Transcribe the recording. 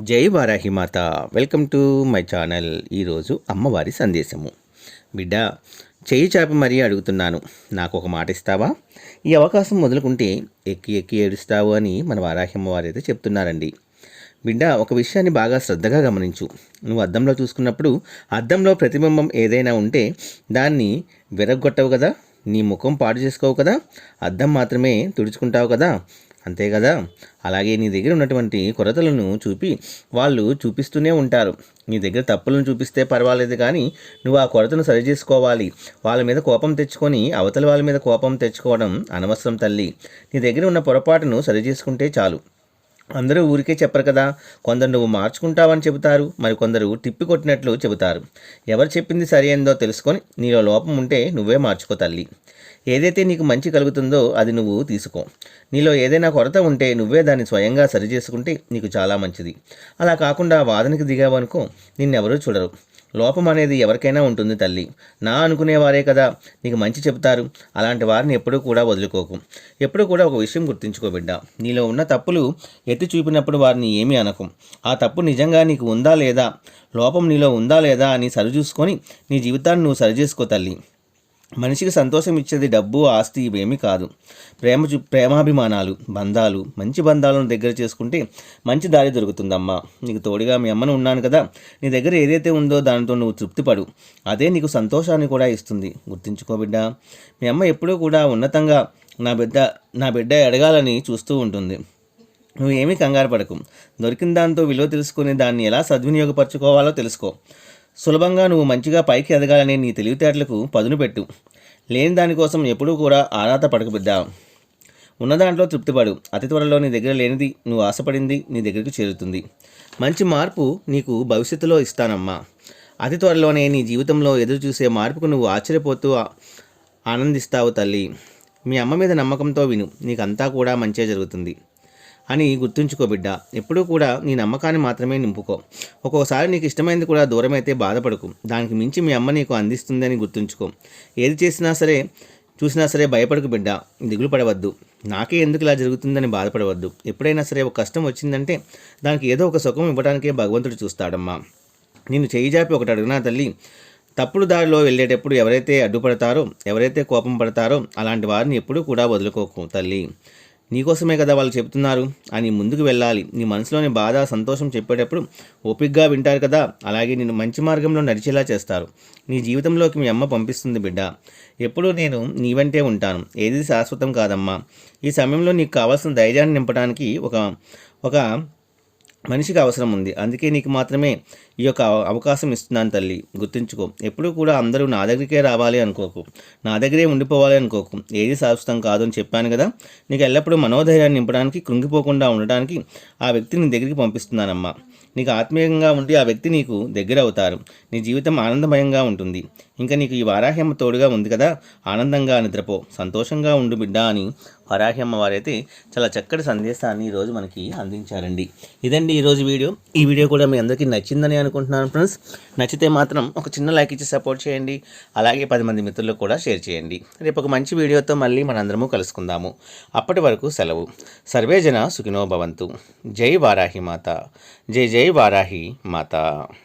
జై Varahimata welcome to my channel. ఈరోజు అమ్మవారి సందేశము. బిడ్డ చేయి చాపి మరీ అడుగుతున్నాను. నాకు ఒక మాట ఇస్తావా? ఈ అవకాశం మొదలుకుంటే ఎక్కి ఎక్కి ఏడుస్తావు అని మన వారాహిమ్మవారు అయితే చెప్తున్నారండి. బిడ్డ ఒక విషయాన్ని బాగా శ్రద్ధగా గమనించు. నువ్వు అద్దంలో చూసుకున్నప్పుడు అద్దంలో ప్రతిబింబం ఏదైనా ఉంటే దాన్ని విరగొట్టవు కదా? నీ ముఖం పాడు చేసుకోవు కదా? అద్దం మాత్రమే తుడుచుకుంటావు కదా? అంతే కదా? అలాగే నీ దగ్గర ఉన్నటువంటి కొరతలను చూపి వాళ్ళు చూపిస్తూనే ఉంటారు. నీ దగ్గర తప్పులను చూపిస్తే పర్వాలేదు కానీ నువ్వు ఆ కొరతను సరి చేసుకోవాలి వాళ్ళ మీద కోపం తెచ్చుకొని అవతల వాళ్ళ మీద కోపం తెచ్చుకోవడం అనవసరం తల్లి. నీ దగ్గర ఉన్న పొరపాటును సరి చేసుకుంటే చాలు. అందరూ ఊరికే చెప్పరు కదా కొందరు నువ్వు మార్చుకుంటావని చెబుతారు మరి కొందరు తిప్పి కొట్టినట్లు చెబుతారు. ఎవరు చెప్పింది సరి అయిందో తెలుసుకొని నీలో లోపం ఉంటే నువ్వే మార్చుకో తల్లి. ఏదైతే నీకు మంచి కలుగుతుందో అది నువ్వు తీసుకో. నీలో ఏదైనా కొరత ఉంటే నువ్వే దాన్ని స్వయంగా సరి చేసుకుంటే నీకు చాలా మంచిది. అలా కాకుండా వాదనకి దిగావనుకో నిన్నెవరూ చూడరు. లోపం అనేది ఎవరికైనా ఉంటుంది తల్లి. నా అనుకునేవారే కదా నీకు మంచి చెబుతారు. అలాంటి వారిని ఎప్పుడూ కూడా వదులుకోకు. ఎప్పుడూ కూడా ఒక విషయం గుర్తుంచుకో బిడ్డ. నీలో ఉన్న తప్పులు ఎత్తి చూపినప్పుడు వారిని ఏమీ అనకు. ఆ తప్పు నిజంగా నీకు ఉందా లేదా? లోపం నీలో ఉందా లేదా అని సరిచూసుకొని నీ జీవితాన్ని నువ్వు సరిచేసుకో తల్లి. మనిషికి సంతోషం ఇచ్చేది డబ్బు ఆస్తి ఇవేమీ కాదు. ప్రేమ ప్రేమాభిమానాలు బంధాలు మంచి బంధాలను దగ్గర చేసుకుంటే మంచి దారి దొరుకుతుందమ్మా. నీకు తోడుగా మీ అమ్మను ఉన్నాను కదా. నీ దగ్గర ఏదైతే ఉందో దానితో నువ్వు తృప్తిపడు. అదే నీకు సంతోషాన్ని కూడా ఇస్తుంది. గుర్తుంచుకో బిడ్డ. మీ అమ్మ ఎప్పుడూ కూడా ఉన్నతంగా నా బిడ్డ నా బిడ్డ ఎడగాలని చూస్తూ ఉంటుంది. నువ్వు ఏమీ కంగారు పడకు. దొరికిన దాంతో విలువ తెలుసుకుని దాన్ని ఎలా సద్వినియోగపరచుకోవాలో తెలుసుకో. సులభంగా నువ్వు మంచిగా పైకి ఎదగాలనే నీ తెలివితేటలకు పదును పెట్టు. లేని దానికోసం ఎప్పుడూ కూడా ఆరాట పడకబిద్దా? ఉన్న దాంట్లో తృప్తిపడు. అతి త్వరలో నీ దగ్గర లేనిది నువ్వు ఆశపడింది నీ దగ్గరికి చేరుతుంది. మంచి మార్పు నీకు భవిష్యత్తులో ఇస్తానమ్మా. అతి త్వరలోనే నీ జీవితంలో ఎదురు చూసే మార్పుకు నువ్వు ఆశ్చర్యపోతూ ఆనందిస్తావు తల్లి. మీ అమ్మ మీద నమ్మకంతో విను. నీకంతా కూడా మంచే జరుగుతుంది. అని గుర్తుంచుకో బిడ్డ. ఎప్పుడూ కూడా నీ నమ్మకాన్ని మాత్రమే నింపుకో. ఒక్కొక్కసారి నీకు ఇష్టమైనది కూడా దూరమైతే బాధపడకు. దానికి మించి మీ అమ్మ నీకు అందిస్తుందని గుర్తుంచుకో. ఏది చేసినా సరే చూసినా సరే భయపడకు బిడ్డ. దిగులు పడవద్దు. నాకే ఎందుకు ఇలా జరుగుతుందని బాధపడవద్దు. ఎప్పుడైనా సరే ఒక కష్టం వచ్చిందంటే దానికి ఏదో ఒక సుఖం ఇవ్వడానికే భగవంతుడు చూస్తాడమ్మా. నేను చేయి జాపి ఒకటి అడుగునా తల్లి తప్పుడు దారిలో వెళ్ళేటప్పుడు ఎవరైతే అడ్డుపడతారో ఎవరైతే కోపం పడతారో అలాంటి వారిని ఎప్పుడూ కూడా వదులుకోకు తల్లి. నీకోసమే కదా వాళ్ళు చెప్తున్నారు అని ముందుకు వెళ్ళాలి. నీ మనసులోని బాధ సంతోషం చెప్పేటప్పుడు ఓపిగ్గా వింటారు కదా. అలాగే నేను మంచి మార్గంలో నడిచేలా చేస్తారు. నీ జీవితంలోకి మీ అమ్మ పంపిస్తుంది బిడ్డ. ఎప్పుడూ నేను నీ వెంటే ఉంటాను. ఏది శాశ్వతం కాదమ్మా. ఈ సమయంలో నీకు కావాల్సిన ధైర్యాన్ని నింపడానికి ఒక ఒక మనిషికి అవసరం ఉంది. అందుకే నీకు మాత్రమే ఈ యొక్క అవకాశం ఇస్తున్నాను తల్లి. గుర్తుంచుకో. ఎప్పుడూ కూడా అందరూ నా దగ్గరికే రావాలి అనుకోకు. నా దగ్గరే ఉండిపోవాలి అనుకోకు. ఏది శాశ్వతం కాదు అని చెప్పాను కదా? నీకు ఎల్లప్పుడూ మనోధైర్యాన్ని నింపడానికి కృంగిపోకుండా ఉండడానికి ఆ వ్యక్తిని దగ్గరికి పంపిస్తున్నానమ్మా. నీకు ఆత్మీయంగా ఉండి ఆ వ్యక్తి నీకు దగ్గర అవుతారు నీ జీవితం ఆనందమయంగా ఉంటుంది. ఇంకా నీకు ఈ వారాహ్యమ్మ తోడుగా ఉంది కదా? ఆనందంగా నిద్రపో. సంతోషంగా ఉండు బిడ్డ అని వారాహ్యమ్మ వారైతే చాలా చక్కటి సందేశాన్ని ఈరోజు మనకి అందించారండి. ఇదండి ఈరోజు వీడియో. ఈ వీడియో కూడా మీ అందరికీ నచ్చిందని అనుకుంటున్నాను ఫ్రెండ్స్. నచ్చితే మాత్రం ఒక చిన్న లైక్ ఇచ్చి సపోర్ట్ చేయండి. అలాగే పది మంది మిత్రులకు కూడా షేర్ చేయండి. రేపు ఒక మంచి వీడియోతో మళ్ళీ మనందరము కలుసుకుందాము. అప్పటి వరకు సెలవు. సర్వే జన సుఖినో భవంతు. జై వారాహి మాత. జై జై వారాహి మాత.